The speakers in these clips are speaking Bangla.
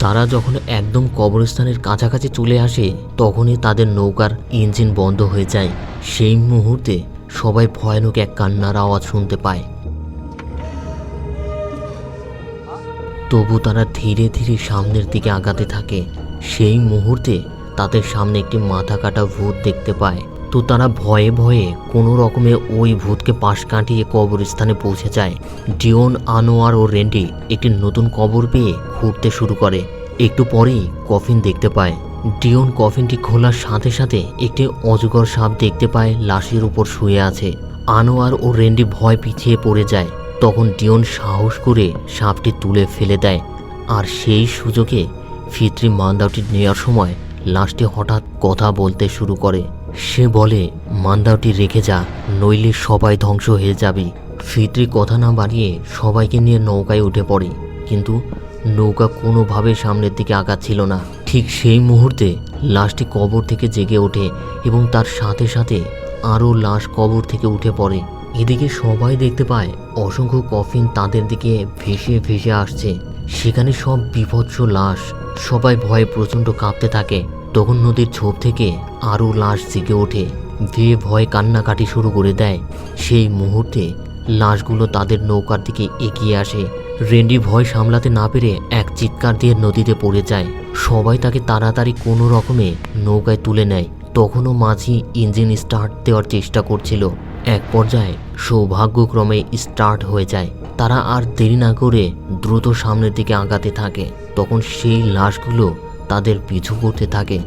তারা যখন একদম কবরস্থানের কাছাকাছি চলে আসে, তখনই তাদের নৌকার ইঞ্জিন বন্ধ হয়ে যায়। সেই মুহূর্তে সবাই ভয়ানক এক কান্নার আওয়াজ শুনতে পায়। তবু তারা ধীরে ধীরে সামনের দিকে আগাতে থাকে। সেই মুহূর্তে তাদের সামনে একটি মাথা কাটা ভূত দেখতে পায়। তো তারা ভয়ে ভয়ে কোনো রকমে ওই ভূতকে পাশ কাটিয়ে কবরস্থানে পৌঁছে যায়। ডিওন, আনোয়ার ও রেন্ডি একটি নতুন কবর পেয়ে খুঁড়তে শুরু করে। একটু পরেই কফিন দেখতে পায়। ডিওন কফিনটি খোলার সাথে সাথে একটি অজগর সাপ দেখতে পায়, লাশের উপর শুয়ে আছে। আনোয়ার ও রেন্ডি ভয় পিছিয়ে পড়ে যায়। তখন ডিওন সাহস করে সাপটি তুলে ফেলে দেয় আর সেই সুযোগে ফিত্রি মান্দাটি নেওয়ার সময় লাশটি হঠাৎ কথা বলতে শুরু করে। সে বলে মান্দাওটি রেখে যা, নইলে সবাই ধ্বংস হয়ে যাবে। ফিত্রি কথা না বাড়িয়ে সবাইকে নিয়ে নৌকায় উঠে পড়ে। কিন্তু নৌকা কোনোভাবে সামনের দিকে আগাচ্ছিল না। ঠিক সেই মুহূর্তে লাশটি কবর থেকে জেগে ওঠে এবং তার সাথে সাথে আরও লাশ কবর থেকে উঠে পড়ে। এদিকে সবাই দেখতে পায়, অসংখ্য কফিন তাদের দিকে ভেসে ভেসে আসছে। সেখানে সব বিভৎস লাশ, সবাই ভয়ে প্রচণ্ড কাঁপতে থাকে। তখন নদীর ছোপ থেকে আরও লাশ জেগে ওঠে। ভেয়ে ভয় কান্নাকাটি শুরু করে দেয়, সেই মুহূর্তে লাশগুলো তাদের নৌকার দিকে এগিয়ে আসে। রেন্ডি ভয় সামলাতে না পেরে এক চিৎকার দিয়ে নদীতে পড়ে যায়। সবাই তাকে তাড়াতাড়ি কোনো রকমে নৌকায় তুলে নেয়। তখনও মাঝি ইঞ্জিন স্টার্ট দেওয়ার চেষ্টা করছিল। এক পর্যায়ে সৌভাগ্যক্রমে স্টার্ট হয়ে যায়। তারা আর দেরি না করে দ্রুত সামনের দিকে আগাতে থাকে। তখন সেই লাশগুলো তাদের পিছু করতে থাকে।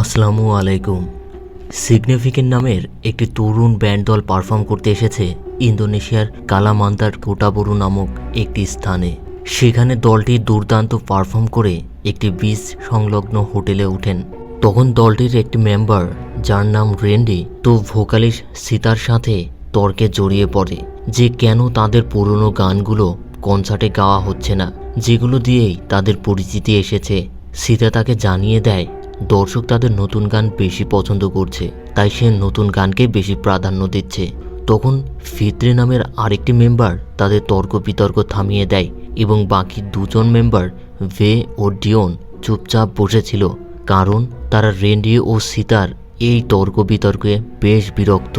আসসালামু আলাইকুম। সিগনিফিকেন্ট নামের একটি তরুণ ব্যান্ড দল পারফর্ম করতে এসেছে ইন্দোনেশিয়ার কালামান্তার কোটাবরু নামক একটি স্থানে। সেখানে দলটি দুর্দান্ত পারফর্ম করে একটি বিচ সংলগ্ন হোটেলে ওঠেন। তখন দলটির একটি মেম্বার যার নাম রেন্ডি তো ভোকালিস্ট সীতার সাথে তর্কে জড়িয়ে পড়ে যে কেন তাদের পুরনো গানগুলো কনসার্টে গাওয়া হচ্ছে না। যেগুলো দিয়েই তাদের পরিচিতি এসেছে। সীতা তাকে জানিয়ে দেয়, দর্শক তাদের নতুন গান বেশি পছন্দ করছে, তাই সে নতুন গানকে বেশি প্রাধান্য দিচ্ছে। তখন ফিত্রে নামের আরেকটি মেম্বার তাদের তর্ক বিতর্ক থামিয়ে দেয় এবং বাকি দুজন মেম্বার ভে ও ডিওন চুপচাপ বসেছিল, কারণ তারা রেন্ডি ও সীতার এই তর্ক বিতর্কে বেশ বিরক্ত।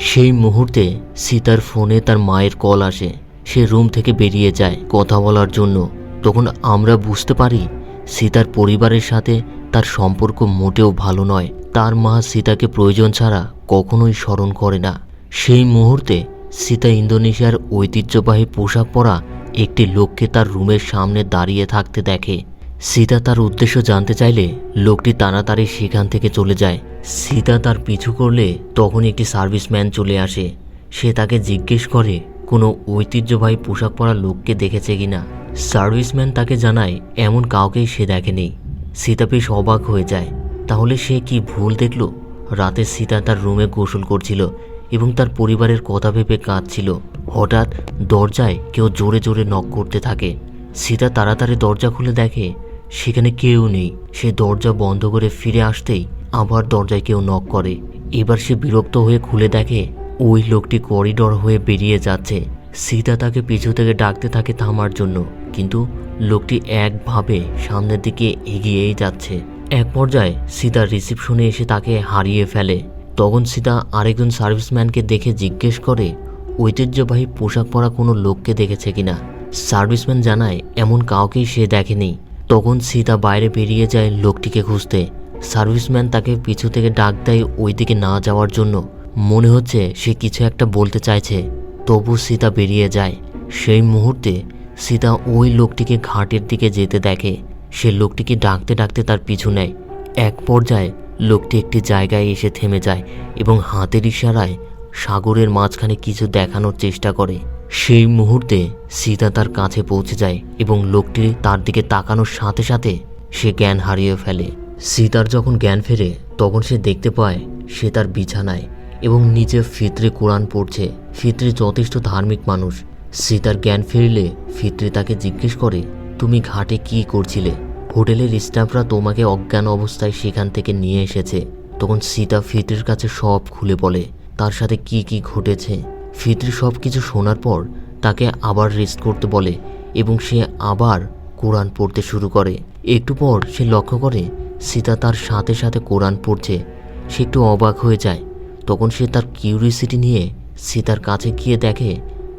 সেই মুহূর্তে সীতার ফোনে তার মায়ের কল আসে। সে রুম থেকে বেরিয়ে যায় কথা বলার জন্য। তখন আমরা বুঝতে পারি সীতার পরিবারের সাথে তার সম্পর্ক মোটেও ভালো নয়। তার মা সীতাকে প্রয়োজন ছাড়া কখনোই স্মরণ করে না। সেই মুহূর্তে সীতা ইন্দোনেশিয়ার ঐতিহ্যবাহী পোশাক পরা একটি লোককে তার রুমের সামনে দাঁড়িয়ে থাকতে দেখে। সীতা তার উদ্দেশ্য জানতে চাইলে লোকটি তাড়াতাড়ি সেখান থেকে চলে যায়। সীতা তার পিছু করলে তখন একটি সার্ভিসম্যান চলে আসে। সে তাকে জিজ্ঞেস করে কোনো ঐতিহ্যবাহী পোশাক পরা লোককে দেখেছে কিনা সার্ভিসম্যান তাকে জানায়, এমন কাউকেই সে দেখেনি। সীতা বেশ অবাক হয়ে যায়। তাহলে সে কি ভুল দেখল? রাতে সীতা তার রুমে গোসল করছিল এবং তার পরিবারের কথা ভেবে কাঁদছিল। হঠাৎ দরজায় কেউ জোরে জোরে নক করতে থাকে। সীতা তাড়াতাড়ি দরজা খুলে দেখে, সেখানে কেউ নেই। সে দরজা বন্ধ করে ফিরে আসতেই আবার দরজায় কেউ নক করে। এবার সে বিরক্ত হয়ে খুলে দেখে ওই লোকটি করিডর হয়ে বেরিয়ে যাচ্ছে। সীতা তাকে পিছু থেকে ডাকতে থাকে থামার জন্য, কিন্তু লোকটি একভাবে সামনের দিকে এগিয়েই যাচ্ছে। এক পর্যায়ে সীতা রিসিপশনে এসে তাকে হারিয়ে ফেলে। তখন সীতা আরেকজন সার্ভিসম্যানকে দেখে জিজ্ঞেস করে, ঐতিহ্যবাহী পোশাক পরা কোনো লোককে দেখেছে কিনা? সার্ভিসম্যান জানায়, এমন কাউকেই সে দেখেনি। তখন সীতা বাইরে বেরিয়ে যায় লোকটিকে খুঁজতে। সার্ভিসম্যান তাকে পিছু থেকে ডাক দেয় ওই দিকে না যাওয়ার জন্য। মনে হচ্ছে সে কিছু একটা বলতে চাইছে। তবু সীতা বেরিয়ে যায়। সেই মুহূর্তে সীতা ওই লোকটিকে ঘাটের দিকে যেতে দেখে। সে লোকটিকে ডাকতে ডাকতে তার পিছু নেয়। এক পর্যায়ে লোকটি একটি জায়গায় এসে থেমে যায় এবং হাতের ইশারায় সাগরের মাঝখানে কিছু দেখানোর চেষ্টা করে। সেই মুহূর্তে সীতা তার কাছে পৌঁছে যায় এবং লোকটি তার দিকে তাকানোর সাথে সাথে সে জ্ঞান হারিয়ে ফেলে। সীতার যখন জ্ঞান ফেরে, তখন সে দেখতে পায় সে তার বিছানায় এবং নিচে ফিতরে কোরআন পড়ছে। ফিতরে যথেষ্ট ধার্মিক মানুষ। সীতার জ্ঞান ফিরলে ফিতরে তাকে জিজ্ঞেস করে, তুমি ঘাটে কি করছিলে? হোটেলের স্টাফরা তোমাকে অজ্ঞান অবস্থায় সেখান থেকে নিয়ে এসেছে। তখন সীতা ফিত্রের কাছে সব খুলে বলে, তার সাথে কি কি ঘটেছে? ফিত্রি সব কিছু শোনার পর তাকে আবার রেস্ট করতে বলে এবং সে আবার কোরআন পড়তে শুরু করে। একটু পর সে লক্ষ্য করে সীতা তার সাথে সাথে কোরআন পড়ছে। সে একটু অবাক হয়ে যায়। তখন সে তার কিউরিসিটি নিয়ে সীতার কাছে গিয়ে দেখে,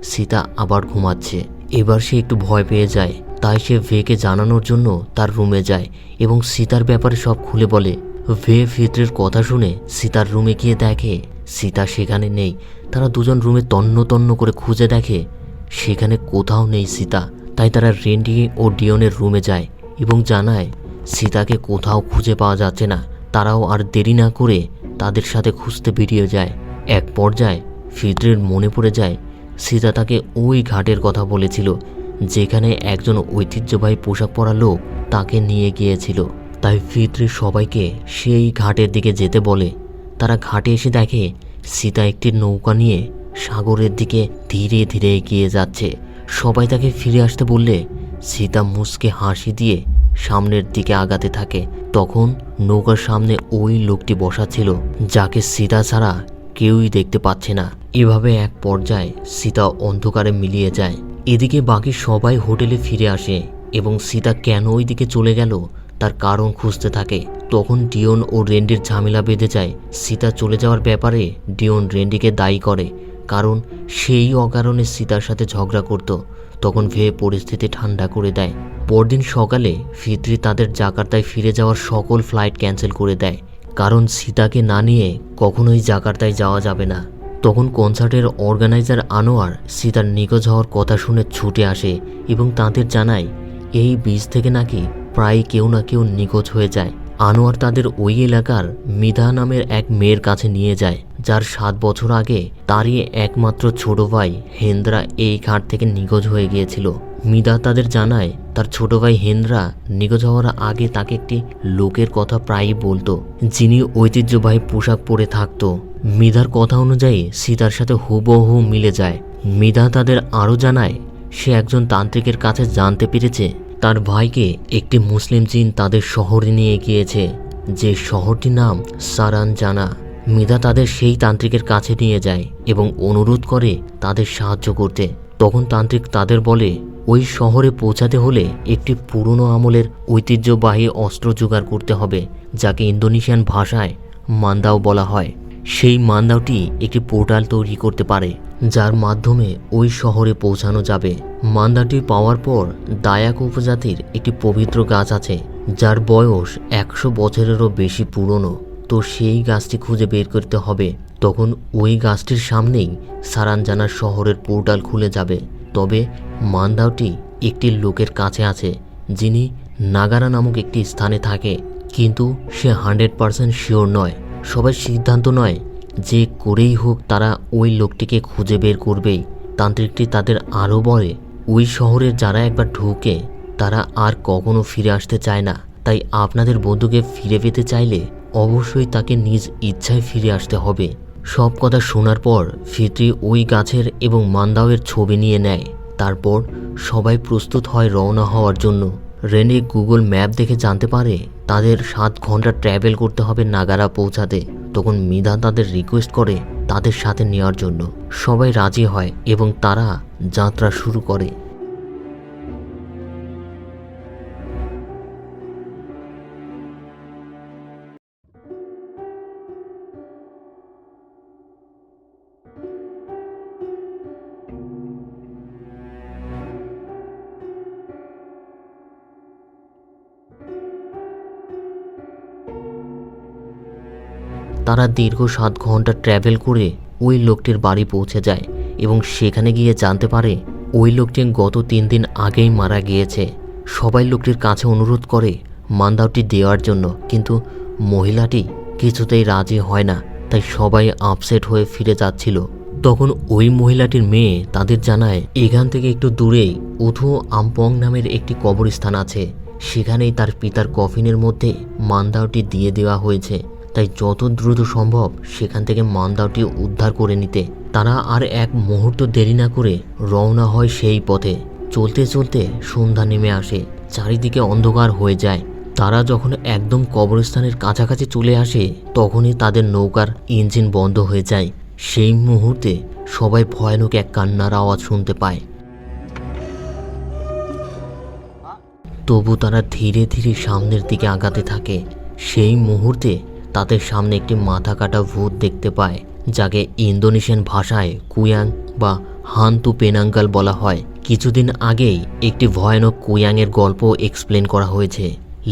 সীতা আবার ঘুমাচ্ছে। এবার সে একটু ভয় পেয়ে যায়, তাই সে ভেকে জানানোর জন্য তার রুমে যায় এবং সীতার ব্যাপারে সব খুলে বলে। ভে ফিত্রের কথা শুনে সীতার রুমে গিয়ে দেখে, সীতা সেখানে নেই। তারা দুজন রুমে তন্ন তন্ন করে খুঁজে দেখে, সেখানে কোথাও নেই সীতা। তাই তারা রেন্ডি ও ডিওনের রুমে যায় এবং জানায়, সীতাকে কোথাও খুঁজে পাওয়া যাচ্ছে না। তারাও আর দেরি না করে তাদের সাথে খুঁজতে বেরিয়ে যায়। এক পর্যায়ে ফিদ্রের মনে পড়ে যায়, সীতা তাকে ওই ঘাটের কথা বলেছিল, যেখানে একজন ঐতিহ্যবাহী পোশাক পরা লোক তাকে নিয়ে গিয়েছিল। তাই ফিদ্রি সবাইকে সেই ঘাটের দিকে যেতে বলে। তারা ঘাটে এসে দেখে, সীতা একটি নৌকা নিয়ে সাগরের দিকে ধীরে ধীরে এগিয়ে যাচ্ছে। সবাই তাকে ফিরে আসতে বললে, সীতা মুসকে হাসি দিয়ে সামনের দিকে আগাতে থাকে। তখন নৌকার সামনে ওই লোকটি বসা ছিল, যাকে সীতা ছাড়া কেউই দেখতে পাচ্ছে না। এভাবে এক পর্যায়ে সীতা অন্ধকারে মিলিয়ে যায়। এদিকে বাকি সবাই হোটেলে ফিরে আসে এবং সীতা কেন ওই দিকে চলে গেল তার কারণ খুঁজতে থাকে। তখন ডিওন ও রেন্ডির ঝামেলা বেঁধে যায়। সীতা চলে যাওয়ার ব্যাপারে ডিওন রেন্ডিকে দায়ী করে, কারণ সেই অকারণে সীতার সাথে ঝগড়া করত। তখন ভেয়ে পরিস্থিতি ঠান্ডা করে দেয়। পরদিন সকালে ফিত্রি তাদের জাকার্তায় ফিরে যাওয়ার সকল ফ্লাইট ক্যান্সেল করে দেয়। কারণ সীতাকে না নিয়ে কখনোই জাকার্তায় যাওয়া যাবে না। তখন কনসার্টের অর্গানাইজার আনোয়ার সীতার নিখোঁজ হওয়ার কথা শুনে ছুটে আসে এবং তাদের জানায়, এই বীজ থেকে নাকি প্রায় কেউ না কেউ নিখোঁজ হয়ে যায়। আনোয়ার তাদের ওই এলাকার মিধা নামের এক মেয়ের কাছে নিয়ে যায়। যার সাত বছর আগে তারই একমাত্র ছোট ভাই হেন্দ্রা এই ঘাট থেকে নিখোঁজ হয়ে গিয়েছিল। মিদা তাদের জানায়, তার ছোট ভাই হেন্দ্রা নিখোঁজ হওয়ার আগে তাকে একটি লোকের কথা প্রায়ই বলতো, যিনি ঐতিহ্যবাহী পোশাক পরে থাকতো। মিধার কথা অনুযায়ী সীতার সাথে হুবহু মিলে যায়। মিধা তাদের আরও জানায়, সে একজন তান্ত্রিকের কাছে জানতে পেরেছে, তার ভাইকে একটি মুসলিম জিন তাদের শহরে নিয়ে গিয়েছে, যে শহরটির নাম সারান জানা মিধা তাদের সেই তান্ত্রিকের কাছে নিয়ে যায় এবং অনুরোধ করে তাদের সাহায্য করতে। তখন তান্ত্রিক তাদের বলে, ওই শহরে পৌঁছাতে হলে একটি পুরনো আমলের ঐতিহ্যবাহী অস্ত্র জোগাড় করতে হবে, যাকে ইন্দোনেশিয়ান ভাষায় মান্দাও বলা হয়। সেই মান্দাওটি একটি পোর্টাল তৈরি করতে পারে, যার মাধ্যমে ওই শহরে পৌঁছানো যাবে। মান্দাটি পাওয়ার পর দায়াক উপজাতির একটি পবিত্র গাছ আছে, যার বয়স একশো বছরেরও বেশি পুরনো। তো সেই গাছটি খুঁজে বের করতে হবে। তখন ওই গাছটির সামনেই সারানজানার শহরের পোর্টাল খুলে যাবে। তবে মান্দাওটি একটি লোকের কাছে আছে, যিনি নাগারা নামক একটি স্থানে থাকে। কিন্তু সে হান্ড্রেড পারসেন্ট শিওর নয়। সবাই সিদ্ধান্ত নয় যে করেই হোক তারা ওই লোকটিকে খুঁজে বের করবেই তান্ত্রিকটি তাদের আরও বলে, ওই শহরের যারা একবার ঢুকে, তারা আর কখনো ফিরে আসতে চায় না। তাই আপনাদের বন্ধুকে ফিরে পেতে চাইলে অবশ্যই তাকে নিজ ইচ্ছায় ফিরে আসতে হবে। সব কথা শোনার পর ফিত্রি ওই গাছের এবং মান্দাওয়ের ছবি নিয়ে নেয়। তারপর সবাই প্রস্তুত হয় রওনা হওয়ার জন্য। রেনে গুগল ম্যাপ দেখে জানতে পারে তাদের সাত ঘণ্টা ট্র্যাভেল করতে হবে নাগারা পৌঁছাতে। তখন মিধা তাদের রিকোয়েস্ট করে তাদের সাথে নেওয়ার জন্য। সবাই রাজি হয় এবং তারা যাত্রা শুরু করে। তারা দীর্ঘ সাত ঘণ্টা ট্র্যাভেল করে ওই লোকটির বাড়ি পৌঁছে যায় এবং সেখানে গিয়ে জানতে পারে ওই লোকটি গত তিন দিন আগেই মারা গিয়েছে। সবাই লোকটির কাছে অনুরোধ করে মান্দাওটি দেওয়ার জন্য, কিন্তু মহিলাটি কিছুতেই রাজি হয় না, তাই সবাই আপসেট হয়ে ফিরে যাচ্ছিল। তখন ওই মহিলাটির মেয়ে তাদের জানায়, এখান থেকে একটু দূরেই উথু আমপং নামের একটি কবরস্থান আছে। সেখানেই তার পিতার কফিনের মধ্যে মান্দাওটি দিয়ে দেওয়া হয়েছে। তাই যত দ্রুত সম্ভব সেখান থেকে মান্দাটি উদ্ধার করে নিতে। তারা আর এক মুহূর্ত দেরি না করে রওনা হয় সেই পথে। চলতে চলতে সন্ধ্যা নেমে আসে, চারিদিকে অন্ধকার হয়ে যায়। তারা যখন একদম কবরস্থানের কাছাকাছি চলে আসে, তখনই তাদের নৌকার ইঞ্জিন বন্ধ হয়ে যায়। সেই মুহূর্তে সবাই ভয়ানক এক কান্নার আওয়াজ শুনতে পায়। তবু তারা ধীরে ধীরে সামনের দিকে আগাতে থাকে। সেই মুহূর্তে তাদের সামনে একটি মাথা কাটা ভূত দেখতে পায়, যাকে ইন্দোনেশিয়ান ভাষায় কুয়াং বা হান্তু পেনাঙ্গাল বলা হয়। কিছুদিন আগেই একটি ভয়ানক কুয়াংয়ের গল্প এক্সপ্লেন করা হয়েছে।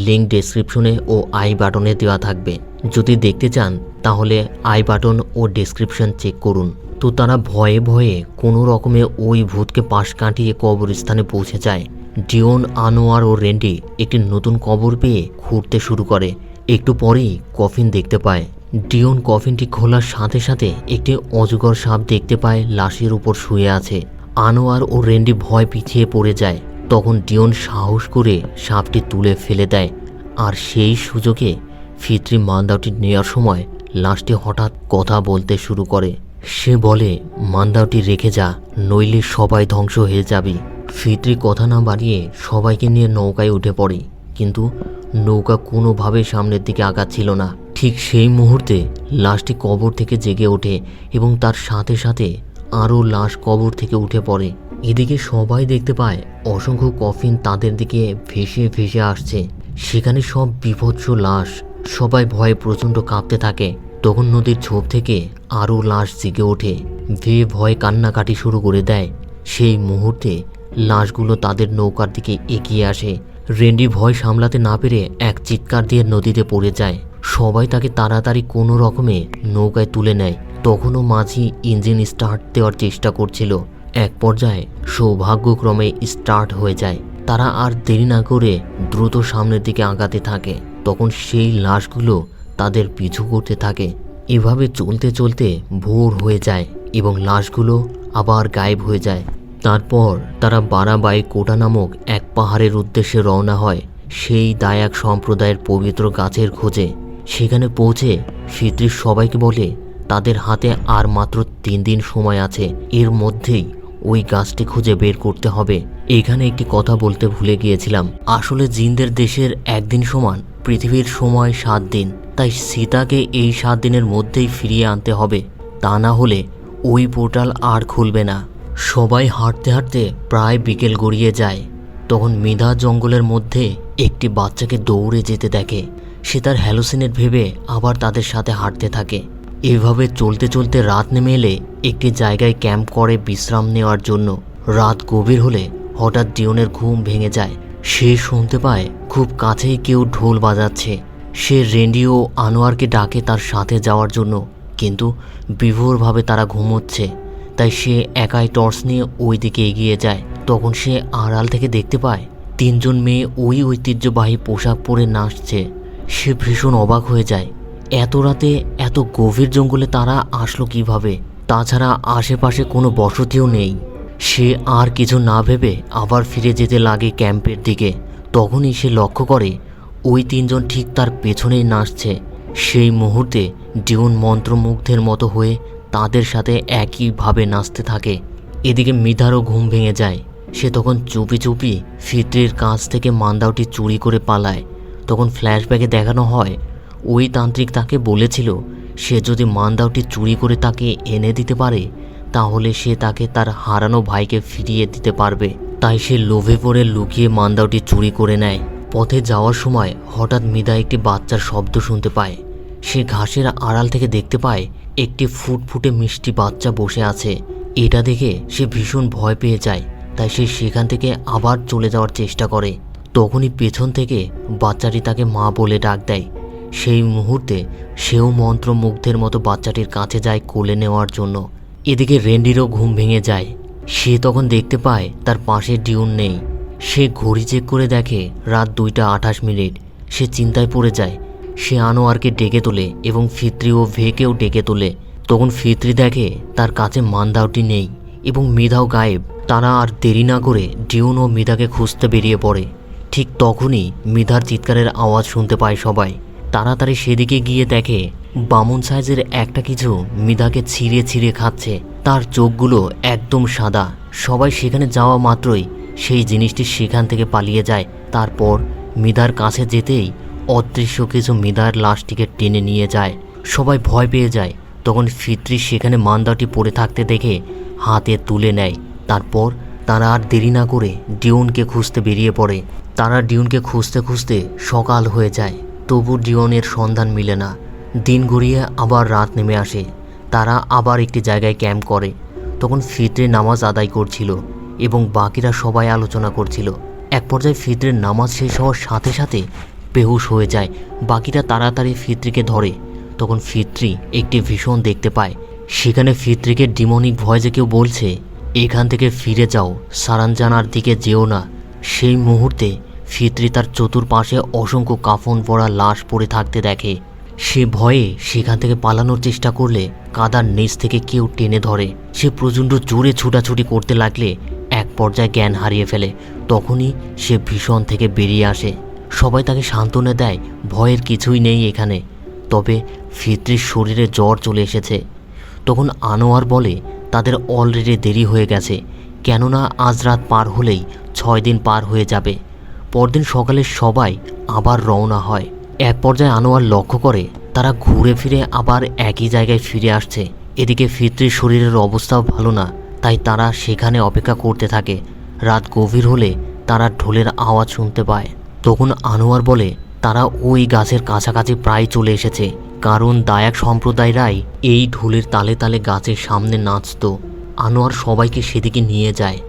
লিঙ্ক ডেসক্রিপশনে ও আই বাটনে দেওয়া থাকবে। যদি দেখতে চান, তাহলে আই বাটন ও ডেসক্রিপশন চেক করুন। তো তারা ভয়ে ভয়ে কোনো রকমে ওই ভূতকে পাশ কাটিয়ে কবরস্থানে পৌঁছে যায়। ডিওন আনোয়ার ও রেন্ডি একটি নতুন কবর পেয়ে খুঁড়তে শুরু করে। একটু পরেই কফিন দেখতে পায়। ডিওন কফিনটি খোলার সাথে সাথে একটি অজগর সাপ দেখতে পায় লাশের উপর শুয়ে আছে। আনোয়ার ও রেন্ডি ভয় পিছিয়ে পড়ে যায়। তখন ডিওন সাহস করে সাপটি তুলে ফেলে দেয়। আর সেই সুযোগে ফিত্রি মান্দাওটি নেওয়ার সময় লাশটি হঠাৎ কথা বলতে শুরু করে। সে বলে মান্দাওটি রেখে যা, নইলে সবাই ধ্বংস হয়ে যাবি। ফিত্রি কথা না বাড়িয়ে সবাইকে নিয়ে নৌকায় উঠে পড়ে। কিন্তু নৌকা কোনোভাবে সামনের দিকে আগাচ্ছিল না। ঠিক সেই মুহূর্তে লাশটি কবর থেকে জেগে ওঠে এবং তার সাথে সাথে আরও লাশ কবর থেকে উঠে পড়ে। এদিকে সবাই দেখতে পায় অসংখ্য কফিন তাদের দিকে ভেসে ভেসে আসছে। সেখানে সব বিভৎস লাশ, সবাই ভয়ে প্রচণ্ড কাঁপতে থাকে। তখন নদীর ঝোপ থেকে আরও লাশ জেগে ওঠে। ভে ভয়ে কান্নাকাটি শুরু করে দেয়। সেই মুহূর্তে লাশগুলো তাদের নৌকার দিকে এগিয়ে আসে রেন্ডি ভয় সামলাতে না পেরে এক চিৎকার দিয়ে নদীতে পড়ে যায়। সবাই তাকে তাড়াতাড়ি কোনো রকমে নৌকায় তুলে নেয়। তখনও মাঝি ইঞ্জিন স্টার্ট দেওয়ার চেষ্টা করছিল। এক পর্যায়ে সৌভাগ্যক্রমে স্টার্ট হয়ে যায়। তারা আর দেরি না করে দ্রুত সামনের দিকে আগাতে থাকে। তখন সেই লাশগুলো তাদের পিছু করতে থাকে। এভাবে চলতে চলতে ভোর হয়ে যায় এবং লাশগুলো আবার গায়েব হয়ে যায়। তারপর তারা বারাবাই কোটা নামক এক পাহাড়ের উদ্দেশ্যে রওনা হয়। সেই দায়াক সম্প্রদায়ের পবিত্র গাছের খোঁজে। সেখানে পৌঁছে ফিত্রির সবাইকে বলে, তাদের হাতে আর মাত্র তিন দিন সময় আছে। এর মধ্যেই ওই গাছটি খুঁজে বের করতে হবে। এখানে একটি কথা বলতে ভুলে গিয়েছিলাম। আসলে জিনদের দেশের একদিন সমান পৃথিবীর সময় সাত দিন। তাই সীতাকে এই সাত দিনের মধ্যেই ফিরিয়ে আনতে হবে। তা না হলে ওই পোর্টাল আর খুলবে না। সবাই হাঁটতে হাঁটতে প্রায় বিকেল গড়িয়ে যায়। তখন মিধা জঙ্গলের মধ্যে একটি বাচ্চাকে দৌড়ে যেতে দেখে। সে তার হ্যালোসিনেট ভেবে আবার তাদের সাথে হাঁটতে থাকে। এভাবে চলতে চলতে রাত নেমে এলে একটি জায়গায় ক্যাম্প করে বিশ্রাম নেওয়ার জন্য। রাত গভীর হলে হঠাৎ ডিওনের ঘুম ভেঙে যায়। সে শুনতে পায় খুব কাছেই কেউ ঢোল বাজাচ্ছে। সে রেন্ডিও আনোয়ারকে ডাকে তার সাথে যাওয়ার জন্য। কিন্তু বিভোরভাবে তারা ঘুমোচ্ছে। তাই সে একাই টর্চ নিয়ে ওই দিকে এগিয়ে যায়। তখন সে আড়াল থেকে দেখতে পায়, তিনজন মেয়ে ওই ঐতিহ্যবাহী পোশাক পরে নাচছে। সে ভীষণ অবাক হয়ে যায়। এত রাতে এত গভীর জঙ্গলে তারা আসলো কীভাবে? তাছাড়া আশেপাশে কোনো বসতিও নেই। সে আর কিছু না ভেবে আবার ফিরে যেতে লাগে ক্যাম্পের দিকে। তখনই সে লক্ষ্য করে, ওই তিনজন ঠিক তার পেছনেই নাচছে। সেই মুহূর্তে ডিউন মন্ত্রমুগ্ধের মতো হয়ে তাদের সাথে একইভাবে নাচতে থাকে। এদিকে মিধারও ঘুম ভেঙে যায়। সে তখন চুপি চুপি ফিত্রির কাছ থেকে মান্দাওটি চুরি করে পালায়। তখন ফ্ল্যাশব্যাকে দেখানো হয়, ওই তান্ত্রিক তাকে বলেছিল, সে যদি মান্দাওটি চুরি করে তাকে এনে দিতে পারে, তাহলে সে তাকে তার হারানো ভাইকে ফিরিয়ে দিতে পারবে। তাই সে লোভে পড়ে লুকিয়ে মান্দাওটি চুরি করে নেয়। পথে যাওয়ার সময় হঠাৎ মিদা একটি বাচ্চার শব্দ শুনতে পায়। সে ঘাসের আড়াল থেকে দেখতে পায় একটি ফুটফুটে মিষ্টি বাচ্চা বসে আছে। এটা দেখে সে ভীষণ ভয় পেয়ে যায়, তাই সে সেখান থেকে আবার চলে যাওয়ার চেষ্টা করে। তখনই পেছন থেকে বাচ্চাটি তাকে মা বলে ডাক দেয়। সেই মুহূর্তে সেও মন্ত্রমুগ্ধের মতো বাচ্চাটির কাছে যায় কোলে নেওয়ার জন্য। এদিকে রেন্ডিরও ঘুম ভেঙে যায়। সে তখন দেখতে পায় তার পাশে ডিউন নেই। সে ঘড়ি চেক করে দেখে রাত দুইটা আঠাশ মিনিট। সে চিন্তায় পড়ে যায় সে আনোয়ারকে ডেকে তোলে এবং ফিত্রি ও ভেকেও ডেকে তোলে। তখন ফিত্রি দেখে তার কাছে মান্দাওটি নেই এবং মেধাও গায়েব। তারা আর দেরি না করে ডিউন ও মিধাকে খুঁজতে বেরিয়ে পড়ে। ঠিক তখনই মিধার চিৎকারের আওয়াজ শুনতে পায় সবাই। তাড়াতাড়ি সেদিকে গিয়ে দেখে বামন সাইজের একটা কিছু মিধাকে ছিঁড়ে ছিঁড়ে খাচ্ছে। তার চোখগুলো একদম সাদা। সবাই সেখানে যাওয়া মাত্রই সেই জিনিসটি সেখান থেকে পালিয়ে যায়। তারপর মিধার কাছে যেতেই অদৃশ্য কিছু মিধার লাশটিকে টেনে নিয়ে যায়। সবাই ভয় পেয়ে যায়। তখন ফিত্রি সেখানে মান্দাটি পড়ে থাকতে দেখে হাতে তুলে নেয়। তারপর তারা আর দেরি না করে ডিওনকে খুঁজতে বেরিয়ে পড়ে। তারা ডিওনকে খুঁজতে খুঁজতে সকাল হয়ে যায়। তবু ডিওনের সন্ধান মিলে না। দিন গড়িয়ে আবার রাত নেমে আসে। তারা আবার একটি জায়গায় ক্যাম্প করে। তখন ফিতরে নামাজ আদায় করছিল এবং বাকিরা সবাই আলোচনা করছিল। এক পর্যায়ে ফিতরের নামাজ শেষ হওয়ার সাথে সাথে বেহুশ হয়ে যায়। বাকিরা তাড়াতাড়ি ফিত্রিকে ধরে। তখন ফিত্রি একটি ভীষণ দেখতে পায়। সেখানে ফিত্রিকে ডিমনিক ভয়েসে কেউ বলছে, এখান থেকে ফিরে যাও সারাঞ্জানার দিকে যেও না। সেই মুহূর্তে ফিত্রি তার চতুর্পাশে অসংখ্য কাফন পড়া লাশ পড়ে থাকতে দেখে। সে ভয়ে সেখান থেকে পালানোর চেষ্টা করলে কাদার নিচ থেকে কেউ টেনে ধরে। সে প্রচণ্ড জোরে ছুটাছুটি করতে লাগলে এক পর্যায়ে জ্ঞান হারিয়ে ফেলে। তখনই সে ভীষণ থেকে বেরিয়ে আসে। সবাই তাকে সান্ত্বনা দেয়, ভয়ের কিছুই নেই এখানে। তবে ফিত্রির শরীরে জ্বর চলে এসেছে। তখন আনোয়ার বলে, তাদের অলরেডি দেরি হয়ে গেছে, কেননা আজ রাত পার হলেই ছয় দিন পার হয়ে যাবে। পরদিন সকালে সবাই আবার রওনা হয়। এক পর্যায়ে আনোয়ার লক্ষ্য করে, তারা ঘুরে ফিরে আবার একই জায়গায় ফিরে আসছে। এদিকে ফিত্রির শরীরের অবস্থাও ভালো না, তাই তারা সেখানে অপেক্ষা করতে থাকে। রাত গভীর হলে তারা ঢোলের আওয়াজ শুনতে পায়। তখন আনোয়ার বলে, তারা ওই গাছের কাছাকাছি প্রায় চলে এসেছে, কারণ দায়াক সম্প্রদায়রাই এই ঢোলের তালে তালে গাছের সামনে নাচত। আনোয়ার সবাইকে সেদিকে নিয়ে যায়।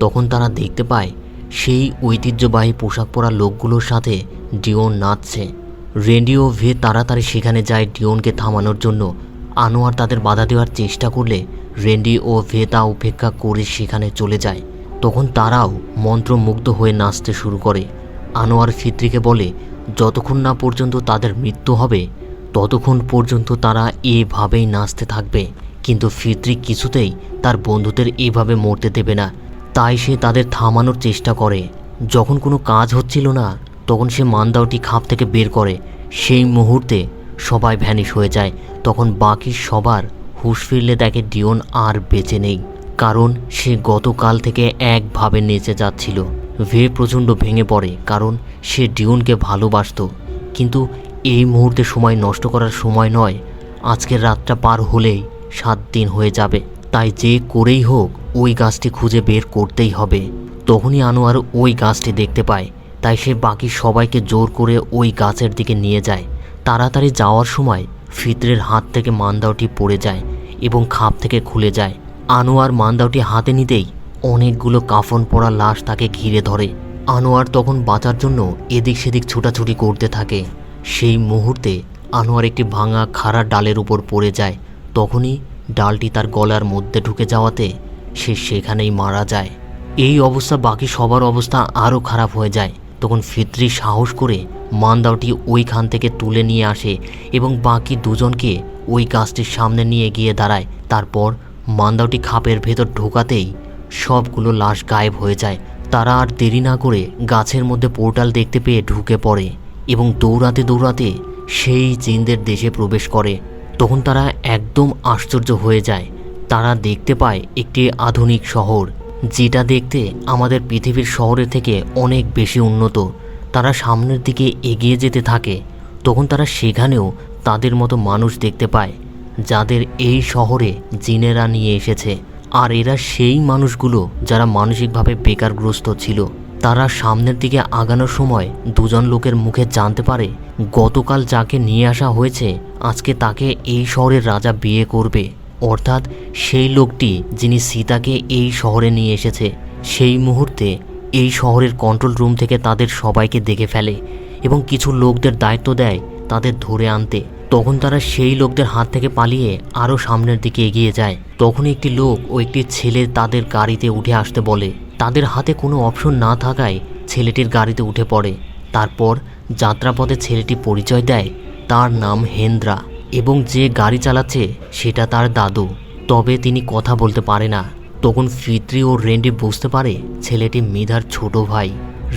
তখন তারা দেখতে পায়, সেই ঐতিহ্যবাহী পোশাক পরা লোকগুলোর সাথে ডিওন নাচছে। রেডিও ভে তাড়াতাড়ি সেখানে যায় ডিওনকে থামানোর জন্য। আনোয়ার তাদের বাধা দেওয়ার চেষ্টা করলে রেন্ডি ও ভে তা উপেক্ষা করে সেখানে চলে যায়। তখন তারাও মন্ত্রমুগ্ধ হয়ে নাচতে শুরু করে। আনোয়ার ফিত্রিকে বলে, যতক্ষণ না পর্যন্ত তাদের মৃত্যু হবে, ততক্ষণ পর্যন্ত তারা এভাবেই নাচতে থাকবে। কিন্তু ফিত্রি কিছুতেই তার বন্ধুদের এভাবে মরতে দেবে না। তাই সে তাদের থামানোর চেষ্টা করে। যখন কোনো কাজ হচ্ছিল না, তখন সে মান্দাওটি খাপ থেকে বের করে। সেই মুহূর্তে সবাই ভ্যানিশ হয়ে যায়। তখন বাকি সবার হুঁশ ফিরলে দেখে ডিওন আর বেঁচে নেই, কারণ সে গতকাল থেকে একভাবে নেচে যাচ্ছিল। ভে প্রচণ্ড ভেঙে পড়ে, কারণ সে ডিউনকে ভালোবাসতো। কিন্তু এই মুহূর্তে সময় নষ্ট করার সময় নয়। আজকের রাতটা পার হলেই সাত দিন হয়ে যাবে। তাই যে করেই হোক, ওই গাছটি খুঁজে বের করতেই হবে। তখনই আনোয়ার ওই গাছটি দেখতে পায়। তাই সে বাকি সবাইকে জোর করে ওই গাছের দিকে নিয়ে যায়। তাড়াতাড়ি যাওয়ার সময় ফিতরের হাত থেকে মান্দাওটি পড়ে যায় এবং খাপ থেকে খুলে যায়। আনোয়ার মান্দাওটি হাতে নিতেই অনেকগুলো কাফন পরা লাশ তাকে ঘিরে ধরে। আনোয়ার তখন বাঁচার জন্য এদিক সেদিক ছোটাছুটি করতে থাকে। সেই মুহূর্তে আনোয়ার একটি ভাঙা, খাড়া ডালের উপর পড়ে যায়। তখনই ডালটি তার গলার মধ্যে ঢুকে যাওয়াতে সে সেখানেই মারা যায়। এই অবস্থা বাকি সবার অবস্থা আরও খারাপ হয়ে যায়। তখন ফিত্রি সাহস করে মান্দাওটি ওইখান থেকে তুলে নিয়ে আসে এবং বাকি দুজনকে ওই গাছটির সামনে নিয়ে গিয়ে দাঁড়ায়। তারপর মান্দাওটি খাপের ভেতর ঢোকাতেই সবগুলো লাশ গায়েব হয়ে যায়। তারা আর দেরি না করে গাছের মধ্যে পোর্টাল দেখতে পেয়ে ঢুকে পড়ে এবং দৌড়াতে দৌড়াতে সেই জিনদের দেশে প্রবেশ করে। তখন তারা একদম আশ্চর্য হয়ে যায়। তারা দেখতে পায় একটি আধুনিক শহর, যেটা দেখতে আমাদের পৃথিবীর শহরের থেকে অনেক বেশি উন্নত। তারা সামনের দিকে এগিয়ে যেতে থাকে। তখন তারা সেখানেও তাদের মতো মানুষ দেখতে পায়, যাদের এই শহরে জিনেরা নিয়ে এসেছে। আর এরা সেই মানুষগুলো যারা মানসিকভাবে বেকারগ্রস্ত ছিল। তারা সামনের দিকে আগানোর সময় দুজন লোকের মুখে জানতে পারে গতকাল যাকে নিয়ে আসা হয়েছে, আজকে তাকে এই শহরের রাজা বিয়ে করবে। অর্থাৎ সেই লোকটি যিনি সীতাকে এই শহরে নিয়ে এসেছে, সেই মুহূর্তে এই শহরের কন্ট্রোল রুম থেকে তাদের সবাইকে দেখে ফেলে এবং কিছু লোকদের দায়িত্ব দেয় তাদের ধরে আনতে। তখন তারা সেই লোকদের হাত থেকে পালিয়ে আরও সামনের দিকে এগিয়ে যায়। তখন একটি লোক ও একটি ছেলে তাদের গাড়িতে উঠে আসতে বলে। তাদের হাতে কোনো অপশন না থাকায় ছেলেটির গাড়িতে উঠে পড়ে। তারপর যাত্রাপথে ছেলেটি পরিচয় দেয়, তার নাম হেন্দ্রা এবং যে গাড়ি চালাচ্ছে সেটা তার দাদু। তবে তিনি কথা বলতে পারে না। তখন ফিত্রি ও রেন্ডি বুঝতে পারে ছেলেটি মিধার ছোট ভাই।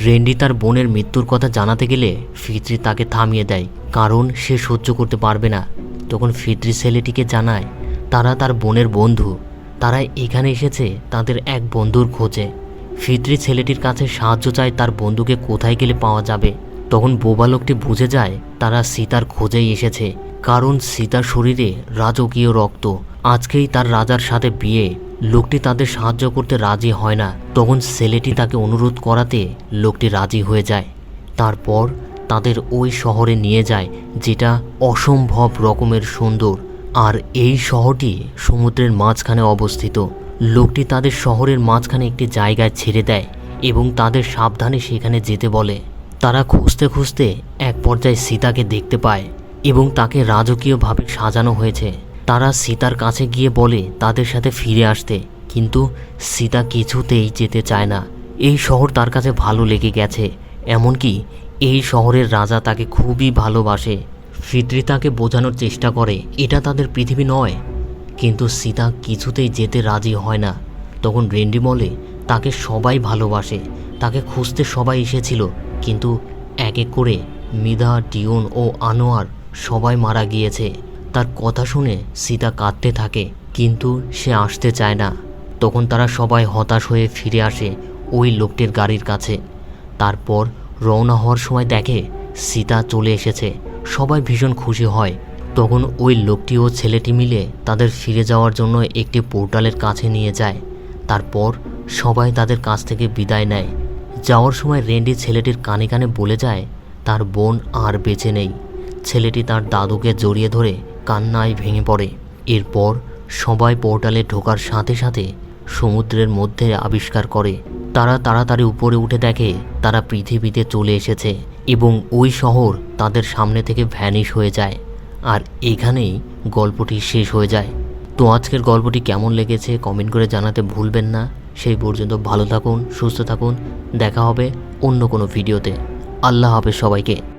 রেন্ডি তার বোনের মৃত্যুর কথা জানাতে গেলে ফিত্রি তাকে থামিয়ে দেয়, কারণ সে সহ্য করতে পারবে না। তখন ফিত্রি ছেলেটিকে জানায়, তারা তার বোনের বন্ধু। তারা এখানে এসেছে তাদের এক বন্ধুর খোঁজে। ফিত্রি ছেলেটির কাছে সাহায্য চায় তার বন্ধুকে কোথায় গেলে পাওয়া যাবে। তখন বোবা লোকটি বুঝে যায়, তারা সীতার খোঁজেই এসেছে, কারণ সীতার শরীরে রাজকীয় রক্ত। আজকেই তার রাজার সাথে বিয়ে। লোকটি তাদের সাহায্য করতে রাজি হয় না। তখন ছেলেটি তাকে অনুরোধ করাতে লোকটি রাজি হয়ে যায়। তারপর তাদের ওই শহরে নিয়ে যায়, যেটা অসম্ভব রকমের সুন্দর। আর এই শহরটি সমুদ্রের মাঝখানে অবস্থিত। লোকটি তাদের শহরের মাঝখানে একটি জায়গায় ছেড়ে দেয় এবং তাদের সাবধানে সেখানে যেতে বলে। তারা খুঁজতে খুঁজতে এক পর্যায়ে সীতাকে দেখতে পায় এবং তাকে রাজকীয়ভাবে সাজানো হয়েছে। তারা সীতার কাছে গিয়ে বলে তাদের সাথে ফিরে আসতে, কিন্তু সীতা কিছুতেই যেতে চায় না। এই শহর তার কাছে ভালো লেগে গেছে, এমনকি এই শহরের রাজা তাকে খুবই ভালোবাসে। ফিতরি তাকে বোঝানোর চেষ্টা করে, এটা তাদের পৃথিবী নয়। কিন্তু সীতা কিছুতেই যেতে রাজি হয় না। তখন রেন্ডি বলে, তাকে সবাই ভালোবাসে, তাকে খুঁজতে সবাই এসেছিল, কিন্তু এক এক করে মিধা ডিওন ও আনোয়ার সবাই মারা গিয়েছে। তার কথা শুনে সীতা কাঁদতে থাকে, কিন্তু সে আসতে চায় না। তখন তারা সবাই হতাশ হয়ে ফিরে আসে ওই লোকটির গাড়ির কাছে। তারপর রওনা হওয়ার সময় দেখে সীতা চলে এসেছে। সবাই ভীষণ খুশি হয়। তখন ওই লোকটি ও ছেলেটি মিলে তাদের ফিরে যাওয়ার জন্য একটি পোর্টালের কাছে নিয়ে যায়। তারপর সবাই তাদের কাছ থেকে বিদায় নেয়। যাওয়ার সময় রেন্ডি ছেলেটির কানে কানে বলে যায়, তার বোন আর বেঁচে নেই। ছেলেটি তার দাদুকে জড়িয়ে ধরে কান্নায় ভেঙে পড়ে। এরপর সবাই পোর্টালে ঢোকার সাথে সাথে সমুদ্রের মধ্যে আবিষ্কার করে। তারা তাড়াতাড়ি উপরে উঠে দেখে তারা পৃথিবীতে চলে এসেছে এবং ওই শহর তাদের সামনে থেকে ভ্যানিশ হয়ে যায়। আর এখানেই গল্পটি শেষ হয়ে যায়। তো আজকের গল্পটি কেমন লেগেছে কমেন্ট করে জানাতে ভুলবেন না। সেই পর্যন্ত ভালো থাকুন, সুস্থ থাকুন। দেখা হবে অন্য কোনো ভিডিওতে। আল্লাহ হাফেজ সবাইকে।